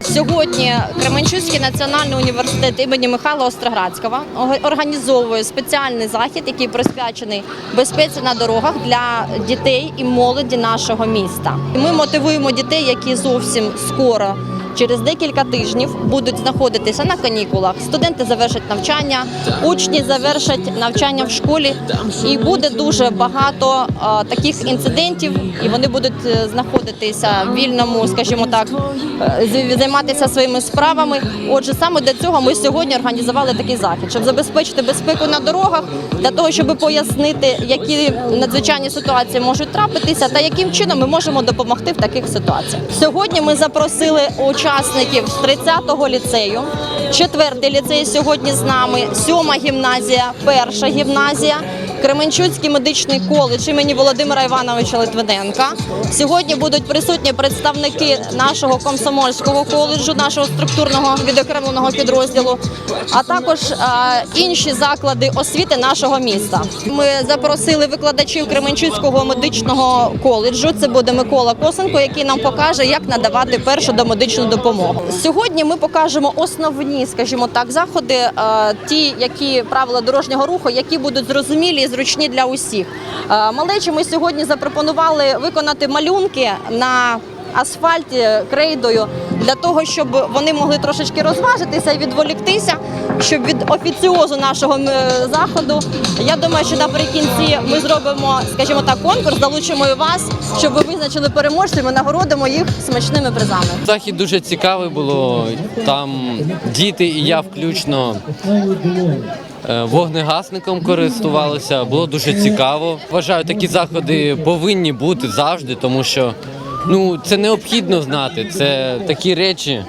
Сьогодні Кременчуцький національний університет імені Михайла Остроградського організовує спеціальний захід, який присвячений безпеці на дорогах для дітей і молоді нашого міста. Ми мотивуємо дітей, які зовсім скоро. Через декілька тижнів будуть знаходитися на канікулах. Студенти завершать навчання, учні завершать навчання в школі, і буде дуже багато таких інцидентів, і вони будуть е, знаходитися в вільному, скажімо так, е, займатися своїми справами. Отже, саме для цього ми сьогодні організували такий захід, щоб забезпечити безпеку на дорогах, для того, щоб пояснити, які надзвичайні ситуації можуть трапитися, та яким чином ми можемо допомогти в таких ситуаціях. Сьогодні ми запросили учасників з 30-го ліцею. Четвертий ліцей сьогодні з нами, сьома гімназія, перша гімназія. Кременчуцький медичний коледж імені Володимира Івановича Литвиненка. Сьогодні будуть присутні представники нашого комсомольського коледжу, нашого структурного відокремленого підрозділу, а також е, інші заклади освіти нашого міста. Ми запросили викладачів Кременчуцького медичного коледжу. Це буде Микола Косенко, який нам покаже, як надавати першу домедичну допомогу. Сьогодні ми покажемо основні, скажімо так, заходи, е, ті, які правила дорожнього руху, які будуть зрозумілі зручні для усіх. Е, Малечі ми сьогодні запропонували виконати малюнки на асфальті крейдою для того, щоб вони могли трошечки розважитися і відволіктися, щоб від офіціозу нашого заходу. Я думаю, що наприкінці ми зробимо, скажімо так, конкурс, залучимо і вас, щоб ви визначили переможців. Ми нагородимо їх смачними призами. Захід дуже цікавий було. Там діти і я включно е, вогнегасником користувалися. Було дуже цікаво. Вважаю, такі заходи повинні бути завжди, тому що ну це необхідно знати. Це такі речі,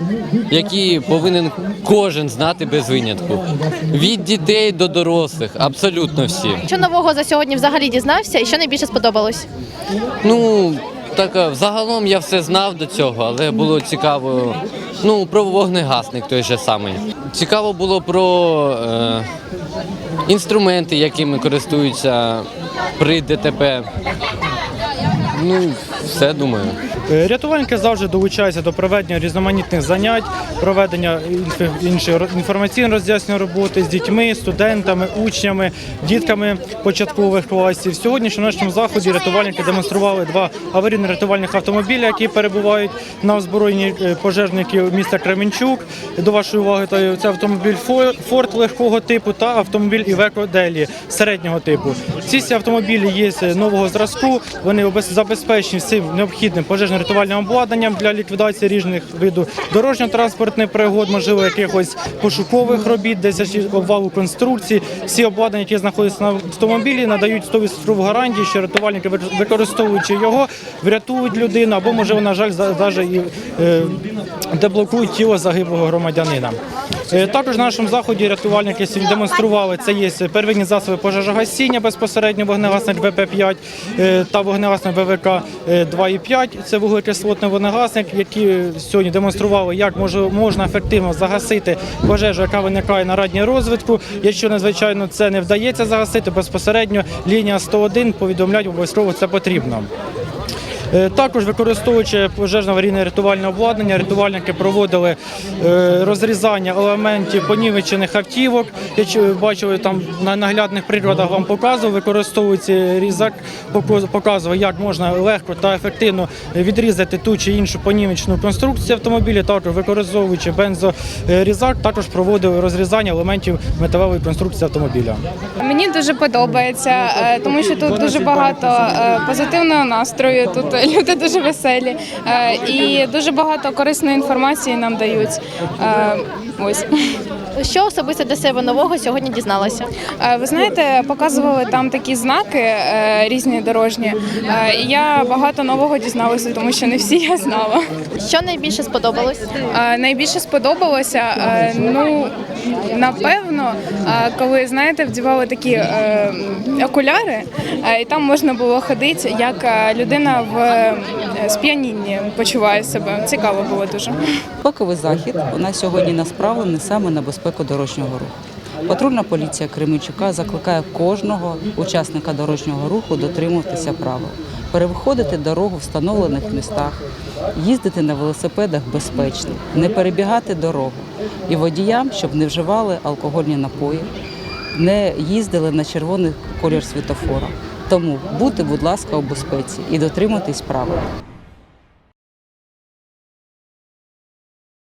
які повинен кожен знати без винятку. Від дітей до дорослих, абсолютно всі. Що нового за сьогодні взагалі дізнався і що найбільше сподобалось? Ну, так, е, взагалом я все знав до цього, але було цікаво. Ну, про вогнегасник той же самий. Цікаво було про е, інструменти, якими користуються при ДТП. Ну, все думаю. Е, Рятувальники завжди долучаються до проведення різноманітних занять, проведення іншої інформаційно-роз'яснювальної роботи з дітьми, студентами, учнями, дітками початкових класів. На нашому заході рятувальники демонстрували два аварійно-рятувальних автомобіля, які перебувають на озброєнні е, пожежників міста Кременчук. До вашої уваги це автомобіль Фо- Форд легкого типу та автомобіль Івеко Делі середнього типу. Ці всі автомобілі є нового зразку. Вони забезпечені всім необхідним пожежно-рятувальним обладнанням для ліквідації різних видів дорожньо-транспортних пригод, можливо, якихось пошукових робіт, десь обвалу конструкції. Всі обладнання, які знаходяться на автомобілі, надають 100% гарантії, що рятувальники, викор- використовуючи його, врятують людину або, може, на жаль, навіть і е, деблокують тіло загиблого громадянина. Е, Також на нашому заході рятувальники сьогодні демонстрували це є первинні засоби пожежогасіння безпосередньо вогнегасник ВП-5 е, та вогнегасник ВВК е, 2,5. Це вуглекислотний вогнегасник, які сьогодні демонстрували, як можна ефективно загасити пожежу, яка виникає на радній розвитку. Якщо надзвичайно це не вдається загасити, безпосередньо лінія 101 повідомляють обов'язково це потрібно. Е, Також використовуючи пожежно аварійне рятувальне обладнання, рятувальники проводили е, розрізання елементів понівечених автівок. Ви бачили там на наглядних прикладах вам показував, використовується різак, показує, як можна легко та ефективно відрізати ту чи іншу понівечену конструкцію автомобіля. Також використовуючи бензорізак, також проводили розрізання елементів металевої конструкції автомобіля. Мені дуже подобається, е, тому що тут дуже багато е, позитивного настрою. Тут люди дуже веселі е, і дуже багато корисної інформації нам дають. Е, Ось Що особисто для себе нового сьогодні дізналася? Е, ви знаєте, показували там такі знаки різні дорожні. І я багато нового дізналася, тому що не всі я знала. Що найбільше сподобалось? Найбільше сподобалося, ну напевно, е, коли знаєте, вдівали такі е, окуляри, е, і там можна було ходити, як людина в сп'янінні почуває себе. Цікаво було дуже. Безпековий захід у нас сьогодні насправлений саме на безпеку дорожнього руху. Патрульна поліція Кременчука закликає кожного учасника дорожнього руху дотримуватися правил, переходити дорогу в встановлених містах, їздити на велосипедах безпечно, не перебігати дорогу і водіям, щоб не вживали алкогольні напої, не їздили на червоний колір світофора. Тому будьте, будь ласка, у безпеці і дотримуйтесь правил.